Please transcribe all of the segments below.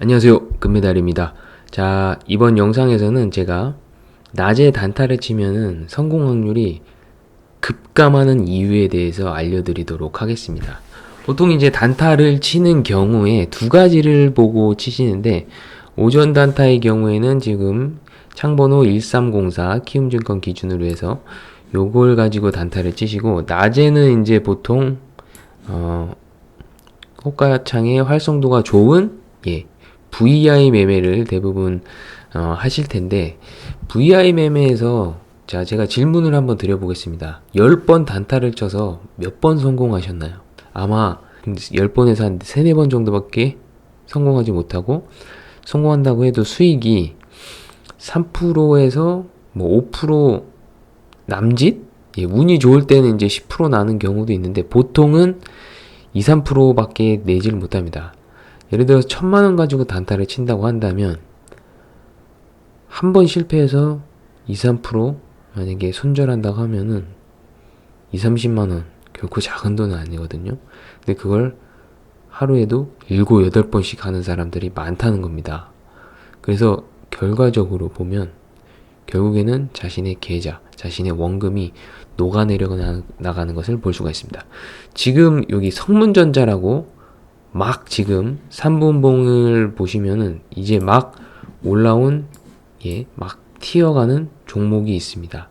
안녕하세요. 금메달입니다. 자, 이번 영상에서는 제가 낮에 단타를 치면은 성공 확률이 급감하는 이유에 대해서 알려드리도록 하겠습니다. 보통 이제 단타를 치는 경우에 두 가지를 보고 치시는데 오전 단타의 경우에는 지금 창번호 1304 키움증권 기준으로 해서 요걸 가지고 단타를 치시고 낮에는 이제 보통 어 호가창의 활성도가 좋은 예 VI 매매를 대부분 어, 하실 텐데 VI 매매에서 자 제가 질문을 한번 드려보겠습니다. 10번 단타를 쳐서 몇 번 성공하셨나요? 아마 10번에서 한 3, 4번 정도밖에 성공하지 못하고 성공한다고 해도 수익이 3%에서 뭐 5% 남짓? 예, 운이 좋을 때는 이제 10% 나는 경우도 있는데 보통은 2, 3%밖에 내지를 못합니다. 예를 들어서 천만 원 가지고 단타를 친다고 한다면 한 번 실패해서 2, 3% 만약에 손절한다고 하면은 2, 30만 원 결코 작은 돈은 아니거든요. 근데 그걸 하루에도 7, 8번씩 하는 사람들이 많다는 겁니다. 그래서 결과적으로 보면 결국에는 자신의 계좌, 자신의 원금이 녹아내려 나- 나가는 것을 볼 수가 있습니다. 지금 여기 성문전자라고 막 지금 3분봉을 보시면은 이제 막 올라온 예, 막 튀어가는 종목이 있습니다.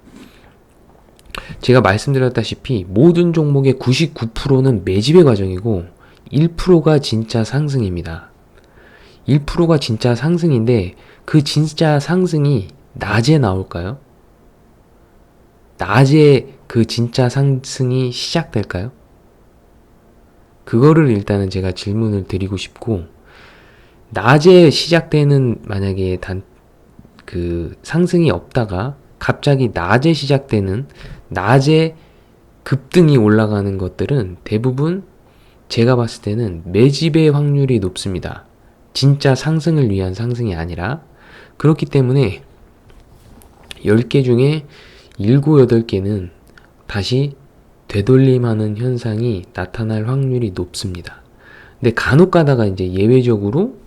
제가 말씀드렸다시피 모든 종목의 99%는 매집의 과정이고 1%가 진짜 상승입니다. 1%가 진짜 상승인데 그 진짜 상승이 낮에 나올까요? 낮에 그 진짜 상승이 시작될까요? 그거를 일단은 제가 질문을 드리고 싶고 낮에 시작되는 만약에 단 그 상승이 없다가 갑자기 낮에 시작되는 낮에 급등이 올라가는 것들은 대부분 제가 봤을 때는 매집의 확률이 높습니다. 진짜 상승을 위한 상승이 아니라 그렇기 때문에 10개 중에 7, 8개는 다시 되돌림하는 현상이 나타날 확률이 높습니다. 근데 간혹 가다가 이제 예외적으로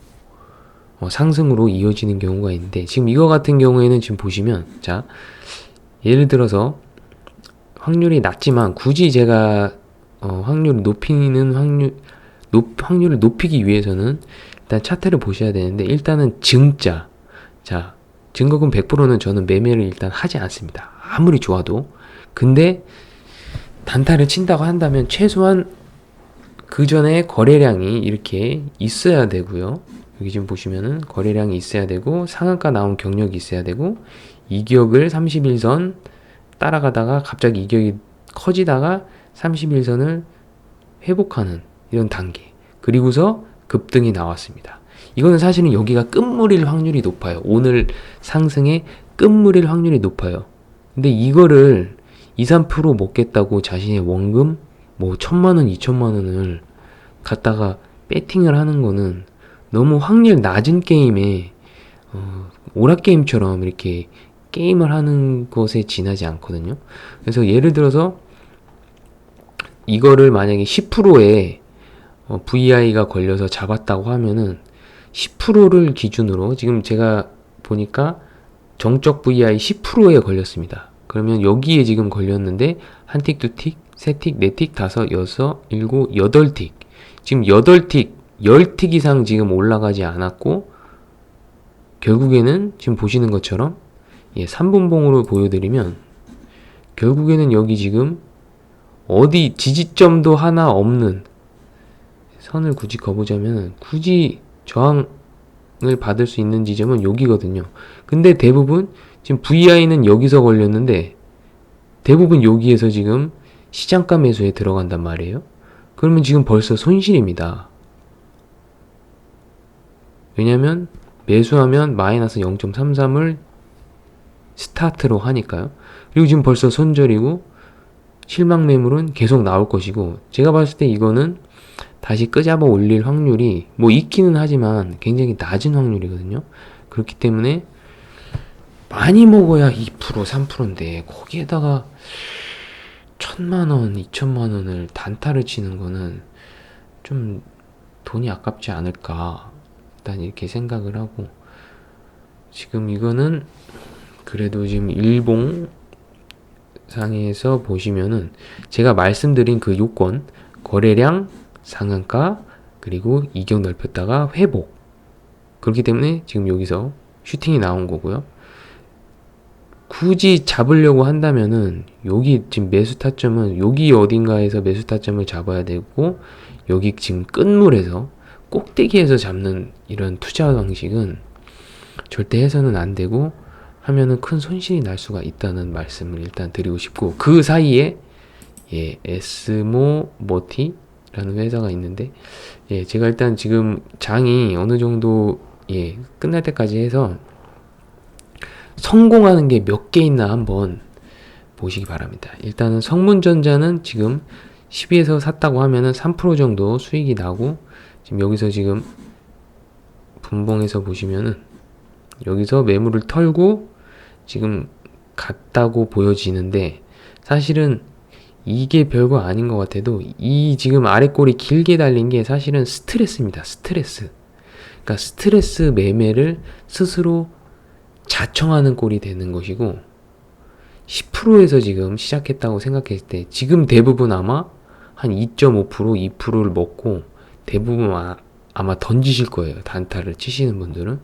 어, 상승으로 이어지는 경우가 있는데 지금 이거 같은 경우에는 지금 보시면 자 예를 들어서 확률이 낮지만 굳이 제가 어, 확률을 높이는 확률 높, 확률을 높이기 위해서는 일단 차트를 보셔야 되는데 일단은 증자. 자 증거금 100%는 저는 매매를 일단 하지 않습니다. 아무리 좋아도. 근데 단타를 친다고 한다면 최소한 그 전에 거래량이 이렇게 있어야 되고요. 여기 지금 보시면은 거래량이 있어야 되고 상한가 나온 경력이 있어야 되고 이격을 31선 따라가다가 갑자기 이격이 커지다가 31선을 회복하는 이런 단계. 그리고서 급등이 나왔습니다. 이거는 사실은 여기가 끝물일 확률이 높아요. 오늘 상승의 끝물일 확률이 높아요. 근데 이거를 2, 3% 먹겠다고 자신의 원금 뭐 천만 원, 이천만 원을 갖다가 배팅을 하는 거는 너무 확률 낮은 게임에 어, 오락 게임처럼 이렇게 게임을 하는 것에 지나지 않거든요. 그래서 예를 들어서 이거를 만약에 10%에 어, VI가 걸려서 잡았다고 하면은 10%를 기준으로 지금 제가 보니까 정적 VI 10%에 걸렸습니다. 그러면 여기에 지금 걸렸는데 한 틱, 두 틱, 세 틱, 네 틱, 다섯, 여섯, 일곱, 여덟 틱. 지금 여덟 틱, 열 틱 이상 지금 올라가지 않았고 결국에는 지금 보시는 것처럼 예, 3분봉으로 보여드리면 결국에는 여기 지금 어디 지지점도 하나 없는 선을 굳이 거보자면 굳이 저항을 받을 수 있는 지점은 여기거든요. 근데 대부분 지금 VI는 여기서 걸렸는데 대부분 여기에서 지금 시장가 매수에 들어간단 말이에요. 그러면 지금 벌써 손실입니다. 왜냐면 매수하면 마이너스 0.33을 스타트로 하니까요. 그리고 지금 벌써 손절이고 실망 매물은 계속 나올 것이고 제가 봤을 때 이거는 다시 끄잡아 올릴 확률이 뭐 있기는 하지만 굉장히 낮은 확률이거든요. 그렇기 때문에 많이 먹어야 2% 3%인데 거기에다가 천만 원, 이천만 원을 단타를 치는 거는 좀 돈이 아깝지 않을까. 일단 이렇게 생각을 하고 지금 이거는 그래도 지금 일봉 상에서 보시면은 제가 말씀드린 그 요건 거래량 상한가 그리고 이격 넓혔다가 회복 그렇기 때문에 지금 여기서 슈팅이 나온 거고요. 굳이 잡으려고 한다면은 여기 지금 매수 타점은 여기 어딘가에서 매수 타점을 잡아야 되고 여기 지금 끝물에서 꼭대기에서 잡는 이런 투자 방식은 절대 해서는 안 되고 하면은 큰 손실이 날 수가 있다는 말씀을 일단 드리고 싶고 그 사이에 예 에스모 모티라는 회사가 있는데 예 제가 일단 지금 장이 어느 정도 예 끝날 때까지 해서 성공하는 게 몇 개 있나 한번 보시기 바랍니다. 일단은 성문전자는 지금 10위에서 샀다고 하면은 3% 정도 수익이 나고 지금 여기서 지금 분봉에서 보시면은 여기서 매물을 털고 지금 갔다고 보여지는데 사실은 이게 별거 아닌 것 같아도 이 지금 아래 꼬리 길게 달린 게 사실은 스트레스입니다. 스트레스. 그러니까 스트레스 매매를 스스로 자청하는 꼴이 되는 것이고 10%에서 지금 시작했다고 생각했을 때 지금 대부분 아마 한 2.5% 2%를 먹고 대부분 아, 아마 던지실 거예요. 단타를 치시는 분들은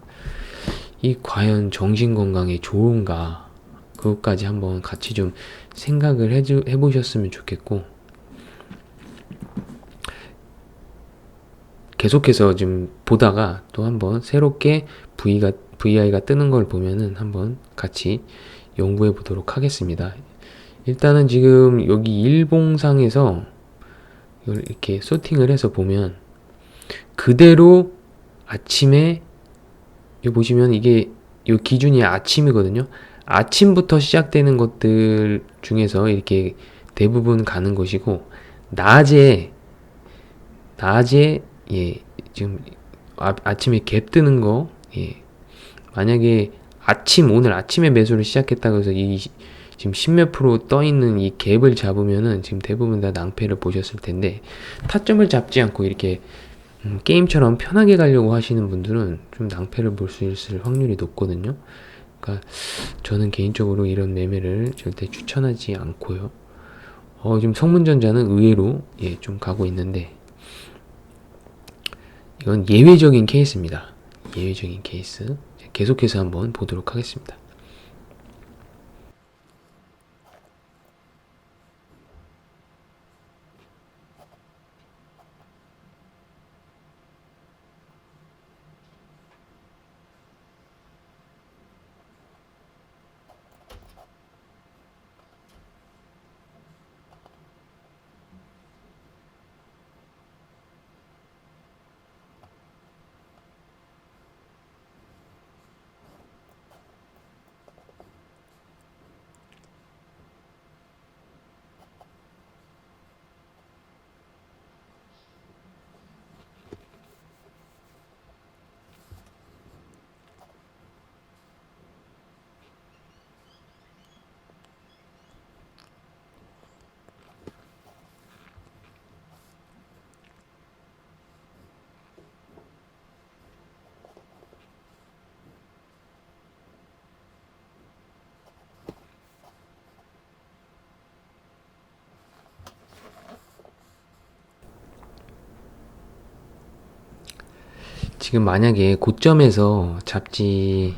이 과연 정신 건강에 좋은가 그것까지 한번 같이 좀 생각을 해주, 해보셨으면 좋겠고 계속해서 지금 보다가 또 한번 새롭게 V가 VI가 뜨는 걸 보면은 한번 같이 연구해 보도록 하겠습니다. 일단은 지금 여기 일봉상에서 이렇게 소팅을 해서 보면 그대로 아침에 여기 보시면 이게 이 기준이 아침이거든요. 아침부터 시작되는 것들 중에서 이렇게 대부분 가는 것이고 낮에 낮에 예 지금 아, 아침에 갭 뜨는 거 예. 만약에 아침 오늘 아침에 매수를 시작했다고 해서 이 지금 10몇 프로 떠 있는 이 갭을 잡으면은 지금 대부분 다 낭패를 보셨을 텐데 타점을 잡지 않고 이렇게 음, 게임처럼 편하게 가려고 하시는 분들은 좀 낭패를 볼 수 있을 확률이 높거든요. 그러니까 저는 개인적으로 이런 매매를 절대 추천하지 않고요. 어, 지금 성문전자는 의외로 예, 좀 가고 있는데 이건 예외적인 케이스입니다. 예외적인 케이스. 계속해서 한번 보도록 하겠습니다. 지금 만약에 고점에서 잡지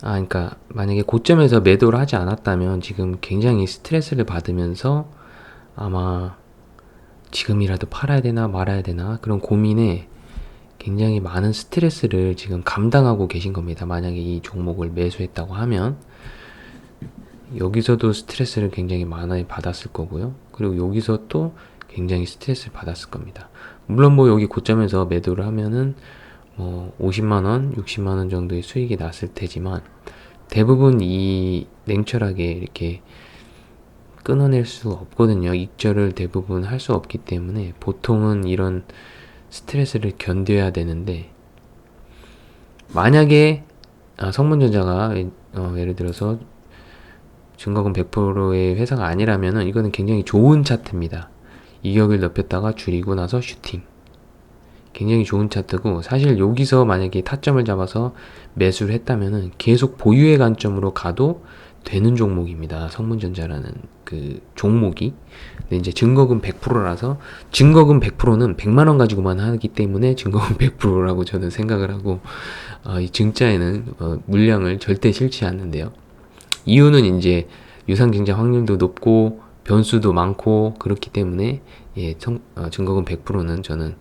아 그러니까 만약에 고점에서 매도를 하지 않았다면 지금 굉장히 스트레스를 받으면서 아마 지금이라도 팔아야 되나 말아야 되나 그런 고민에 굉장히 많은 스트레스를 지금 감당하고 계신 겁니다. 만약에 이 종목을 매수했다고 하면 여기서도 스트레스를 굉장히 많이 받았을 거고요. 그리고 여기서 또 굉장히 스트레스를 받았을 겁니다. 물론 뭐 여기 고점에서 매도를 하면은 뭐 50만 원, 60만 원 정도의 수익이 났을 테지만 대부분 이 냉철하게 이렇게 끊어낼 수 없거든요. 익절을 대부분 할 수 없기 때문에 보통은 이런 스트레스를 견뎌야 되는데 만약에 아, 성문전자가 어, 예를 들어서 증거금 100%의 회사가 아니라면은 이거는 굉장히 좋은 차트입니다. 이격을 넓혔다가 줄이고 나서 슈팅. 굉장히 좋은 차트고 사실 여기서 만약에 타점을 잡아서 매수를 했다면은 계속 보유의 관점으로 가도 되는 종목입니다. 성문전자라는 그 종목이. 근데 이제 증거금 100%라서 증거금 100%는 100만 원 가지고만 하기 때문에 증거금 100%라고 저는 생각을 하고 어, 이 증자에는 어, 물량을 절대 싫지 않는데요. 이유는 이제 유상증자 확률도 높고 변수도 많고 그렇기 때문에 예, 청, 어, 증거금 100%는 저는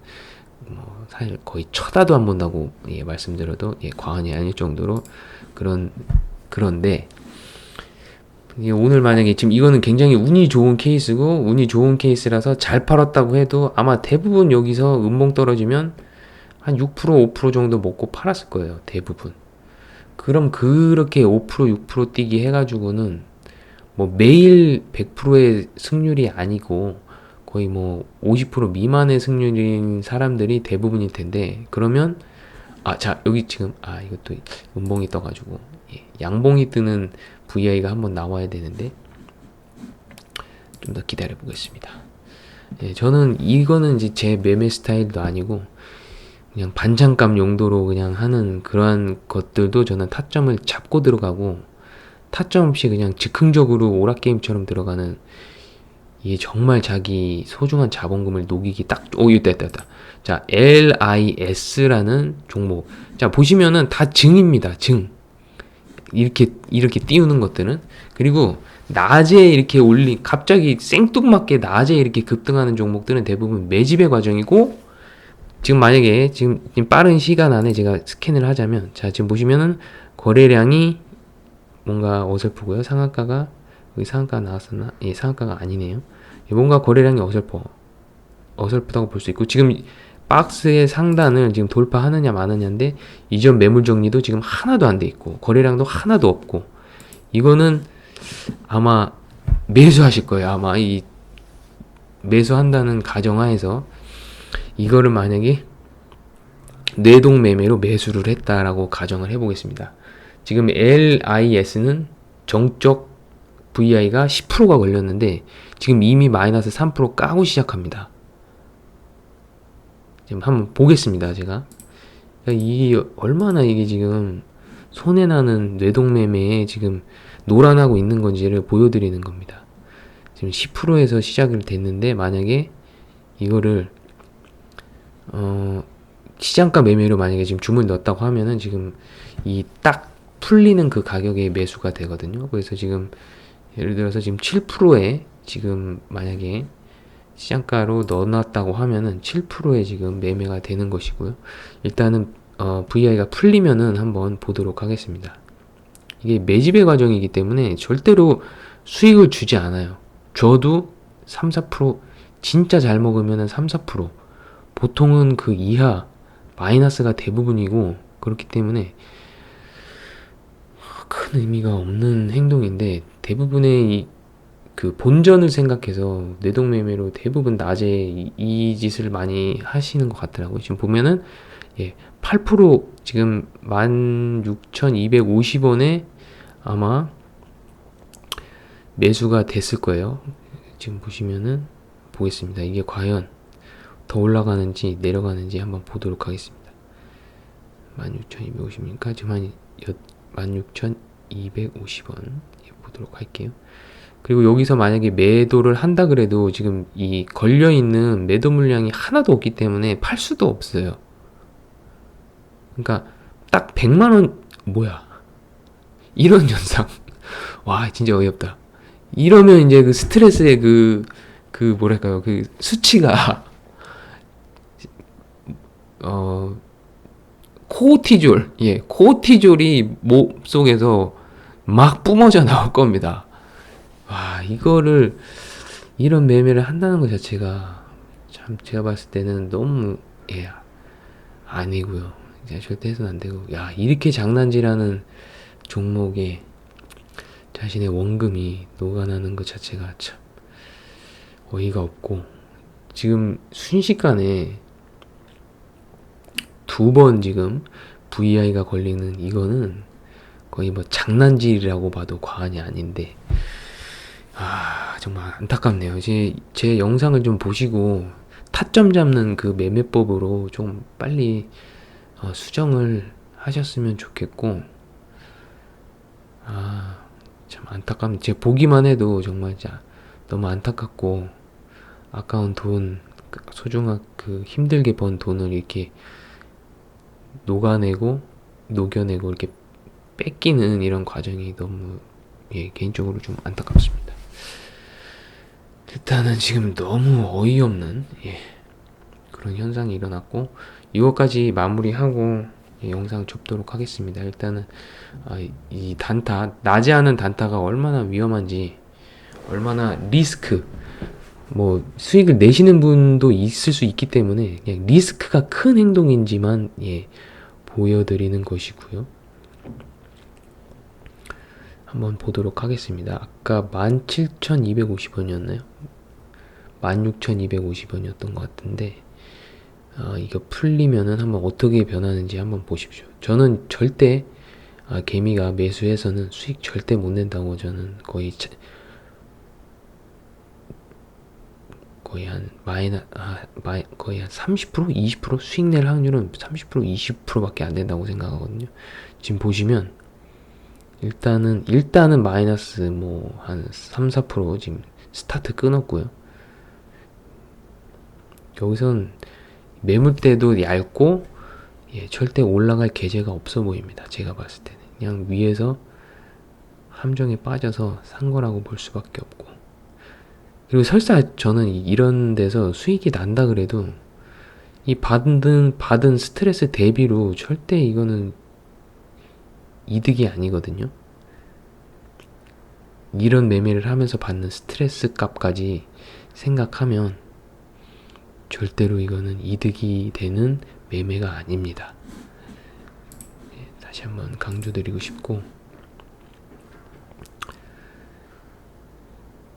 뭐 사실 거의 쳐다도 안 본다고 예, 말씀드려도 예, 과언이 아닐 정도로 그런 그런데 이게 오늘 만약에 지금 이거는 굉장히 운이 좋은 케이스고 운이 좋은 케이스라서 잘 팔았다고 해도 아마 대부분 여기서 음봉 떨어지면 한 6% 5% 정도 먹고 팔았을 거예요 대부분. 그럼 그렇게 5% 6% 뛰기 해가지고는 뭐 매일 100%의 승률이 아니고 거의 뭐 50% 미만의 승률인 사람들이 대부분일 텐데 그러면 아 자 여기 지금 아 이것도 음봉이 떠가지고 예, 양봉이 뜨는 VI가 한번 나와야 되는데 좀 더 기다려 보겠습니다. 예, 저는 이거는 이제 제 매매 스타일도 아니고 그냥 반찬값 용도로 그냥 하는 그러한 것들도 저는 타점을 잡고 들어가고 타점 없이 그냥 즉흥적으로 오락게임처럼 들어가는 이게 정말 자기 소중한 자본금을 녹이기 딱, 오, 이거 됐다, 됐다. 자, LIS라는 종목. 자, 보시면은 다 증입니다, 증. 이렇게, 이렇게 띄우는 것들은. 그리고 낮에 이렇게 올린, 갑자기 생뚱맞게 낮에 이렇게 급등하는 종목들은 대부분 매집의 과정이고, 지금 만약에 지금 빠른 시간 안에 제가 스캔을 하자면, 자, 지금 보시면은 거래량이 뭔가 어설프고요. 상한가가 여기 상한가 나왔었나? 예, 상한가가 아니네요. 예, 뭔가 거래량이 어설퍼. 어설프다고 볼 수 있고 지금 박스의 상단을 지금 돌파하느냐 마느냐인데 이전 매물 정리도 지금 하나도 안 돼 있고 거래량도 하나도 없고 이거는 아마 매수하실 거예요. 아마 이 매수한다는 가정하에서 이거를 만약에 뇌동 매매로 매수를 했다라고 가정을 해보겠습니다. 지금 LIS는 정적 VI가 10%가 걸렸는데 지금 이미 마이너스 3% 까고 시작합니다. 지금 한번 보겠습니다, 제가. 이게 얼마나 이게 지금 손해나는 뇌동매매에 지금 노란하고 있는 건지를 보여드리는 겁니다. 지금 10%에서 시작을 됐는데 만약에 이거를 어 시장가 매매로 만약에 지금 주문 넣었다고 하면은 지금 이 딱 풀리는 그 가격의 매수가 되거든요. 그래서 지금 예를 들어서 지금 7%에 지금 만약에 시장가로 넣어놨다고 하면은 7%에 지금 매매가 되는 것이고요. 일단은 어, VI가 풀리면은 한번 보도록 하겠습니다. 이게 매집의 과정이기 때문에 절대로 수익을 주지 않아요. 줘도 3, 4% 진짜 잘 먹으면은 3, 4% 보통은 그 이하 마이너스가 대부분이고 그렇기 때문에 큰 의미가 없는 행동인데 대부분의 이, 그 본전을 생각해서 뇌동매매로 대부분 낮에 이, 이 짓을 많이 하시는 것 같더라고요. 지금 보면은 예, 8% 지금 16,250원에 아마 매수가 됐을 거예요. 지금 보시면은 보겠습니다. 이게 과연 더 올라가는지 내려가는지 한번 보도록 하겠습니다. 16,250이니까 지금 한 16,250원 보도록 할게요. 그리고 여기서 만약에 매도를 한다 그래도 지금 이 걸려 있는 매도 물량이 하나도 없기 때문에 팔 수도 없어요. 그러니까 딱 100만 원 뭐야? 이런 현상. 와, 진짜 어이없다. 이러면 이제 그 스트레스의 그, 그 뭐랄까요. 그 수치가, 어, 코티졸, 예, 코티졸이 몸 속에서 막 뿜어져 나올 겁니다. 와, 이거를, 이런 매매를 한다는 것 자체가 참 제가 봤을 때는 너무, 예, 아니고요. 절대 해서는 안 되고, 야, 이렇게 장난질하는 종목에 자신의 원금이 녹아나는 것 자체가 참 어이가 없고, 지금 순식간에 두 번 지금 VI가 걸리는 이거는 거의 뭐 장난질이라고 봐도 과언이 아닌데 아 정말 안타깝네요. 제, 제 영상을 좀 보시고 타점 잡는 그 매매법으로 좀 빨리 어, 수정을 하셨으면 좋겠고 아 참 안타깝네 제가 보기만 해도 정말 진짜 너무 안타깝고 아까운 돈그 소중한 그 힘들게 번 돈을 이렇게 녹아내고 녹여내고 이렇게 뺏기는 이런 과정이 너무 예, 개인적으로 좀 안타깝습니다. 일단은 지금 너무 어이없는 예, 그런 현상이 일어났고 이것까지 마무리하고 예, 영상 접도록 하겠습니다. 일단은 아, 이- 이 단타 나지 않은 단타가 얼마나 위험한지 얼마나 리스크 뭐 수익을 내시는 분도 있을 수 있기 때문에 그냥 리스크가 큰 행동인지만 예, 보여드리는 것이고요. 한번 보도록 하겠습니다. 아까 17,250원이었나요? 16,250원이었던 것 같은데 아, 이거 풀리면은 한번 어떻게 변하는지 한번 보십시오. 저는 절대 아, 개미가 매수해서는 수익 절대 못 낸다고 저는 거의 차- 거의 한 마이너 아, 마이, 거의 한 30% 20% 수익 낼 확률은 30% 20%밖에 안 된다고 생각하거든요. 지금 보시면 일단은 일단은 마이너스 뭐 한 3, 4% 지금 스타트 끊었고요. 여기선 매물대도 얇고 예, 절대 올라갈 계제가 없어 보입니다. 제가 봤을 때는 그냥 위에서 함정에 빠져서 산 거라고 볼 수밖에 없고 그리고 설사 저는 이- 이런 데서 수익이 난다 그래도 이 받은 받은 스트레스 대비로 절대 이거는 이득이 아니거든요. 이런 매매를 하면서 받는 스트레스 값까지 생각하면 절대로 이거는 이득이 되는 매매가 아닙니다. 예, 다시 한번 강조드리고 싶고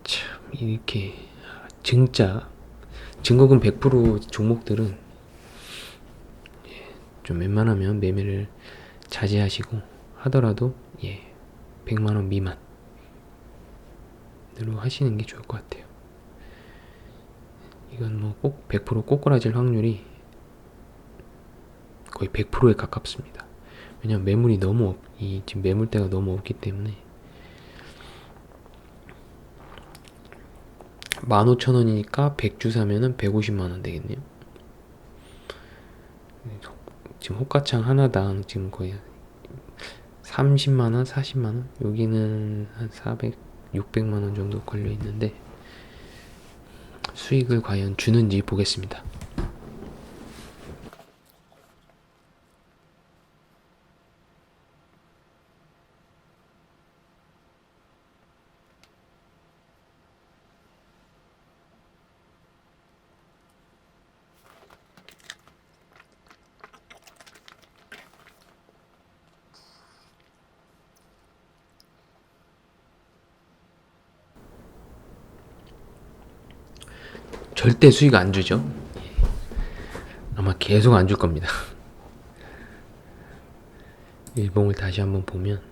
참 이렇게 증자 증거금 100% 종목들은 예, 좀 웬만하면 매매를 자제하시고 하더라도 예 100만 원 미만으로 하시는 게 좋을 것 같아요. 이건 뭐 꼭 100% 꼬꾸라질 확률이 거의 100%에 가깝습니다. 왜냐면 매물이 너무 없, 이 지금 매물대가 너무 없기 때문에 15,000원이니까 100주 사면은 150만원 되겠네요. 지금 호가창 하나당 지금 거의 30만원, 40만원? 여기는 한 400, 600만원 정도 걸려 있는데 수익을 과연 주는지 보겠습니다. 절대 수익 안 주죠. 아마 계속 안 줄 겁니다. 일봉을 다시 한번 보면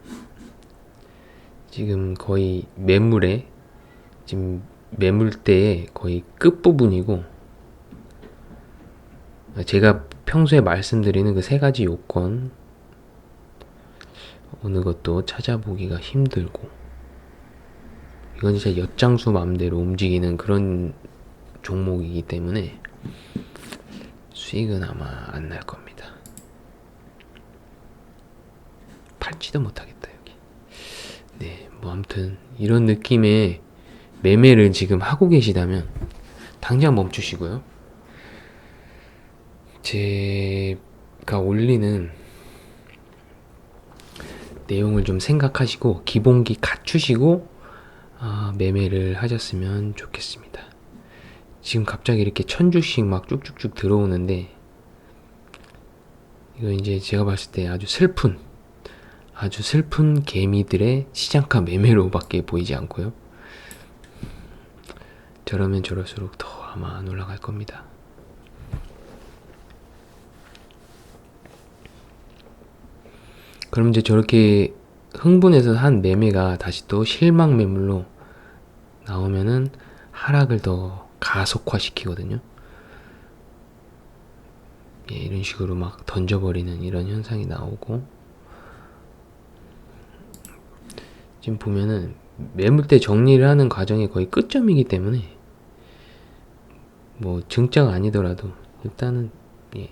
지금 거의 매물에 지금 매물대의 거의 끝 부분이고 제가 평소에 말씀드리는 그 세 가지 요건 어느 것도 찾아보기가 힘들고 이건 진짜 엿장수 맘대로 움직이는 그런 종목이기 때문에 수익은 아마 안 날 겁니다. 팔지도 못하겠다 여기. 네, 뭐 아무튼 이런 느낌의 매매를 지금 하고 계시다면 당장 멈추시고요. 제가 올리는 내용을 좀 생각하시고 기본기 갖추시고 아, 매매를 하셨으면 좋겠습니다. 지금 갑자기 이렇게 천 주씩 막 쭉쭉쭉 들어오는데 이거 이제 제가 봤을 때 아주 슬픈 아주 슬픈 개미들의 시장가 매매로밖에 보이지 않고요. 저러면 저럴수록 더 아마 안 올라갈 겁니다. 그럼 이제 저렇게 흥분해서 한 매매가 다시 또 실망 매물로 나오면은 하락을 더 가속화시키거든요. 예, 이런 식으로 막 던져버리는 이런 현상이 나오고 지금 보면은 매물대 정리를 하는 과정이 거의 끝점이기 때문에 뭐 증자가 아니더라도 일단은 예,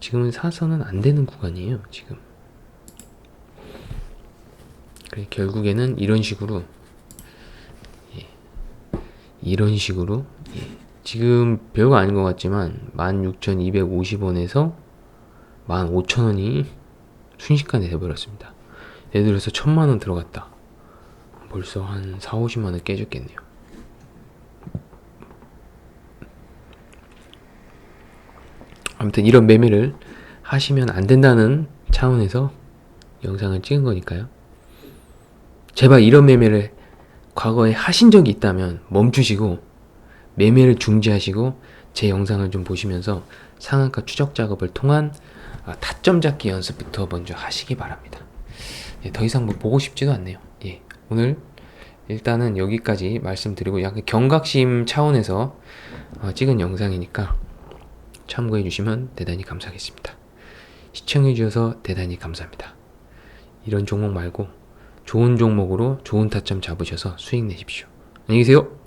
지금은 사서는 안 되는 구간이에요 지금 그래 결국에는 이런 식으로 예, 이런 식으로? 예, 지금 별거 아닌 것 같지만 16,250원에서 15,000원이 순식간에 돼버렸습니다. 예를 들어서 1,000만원 들어갔다. 벌써 한 4, 50만원 깨졌겠네요. 아무튼 이런 매매를 하시면 안 된다는 차원에서 영상을 찍은 거니까요. 제발 이런 매매를 과거에 하신 적이 있다면 멈추시고 매매를 중지하시고 제 영상을 좀 보시면서 상한가 추적 작업을 통한 아, 타점 잡기 연습부터 먼저 하시기 바랍니다. 예, 더 이상 뭐 보고 싶지도 않네요. 예, 오늘 일단은 여기까지 말씀드리고 약간 경각심 차원에서 어, 찍은 영상이니까 참고해 주시면 대단히 감사하겠습니다. 시청해 주셔서 대단히 감사합니다. 이런 종목 말고 좋은 종목으로 좋은 타점 잡으셔서 수익 내십시오. 안녕히 계세요.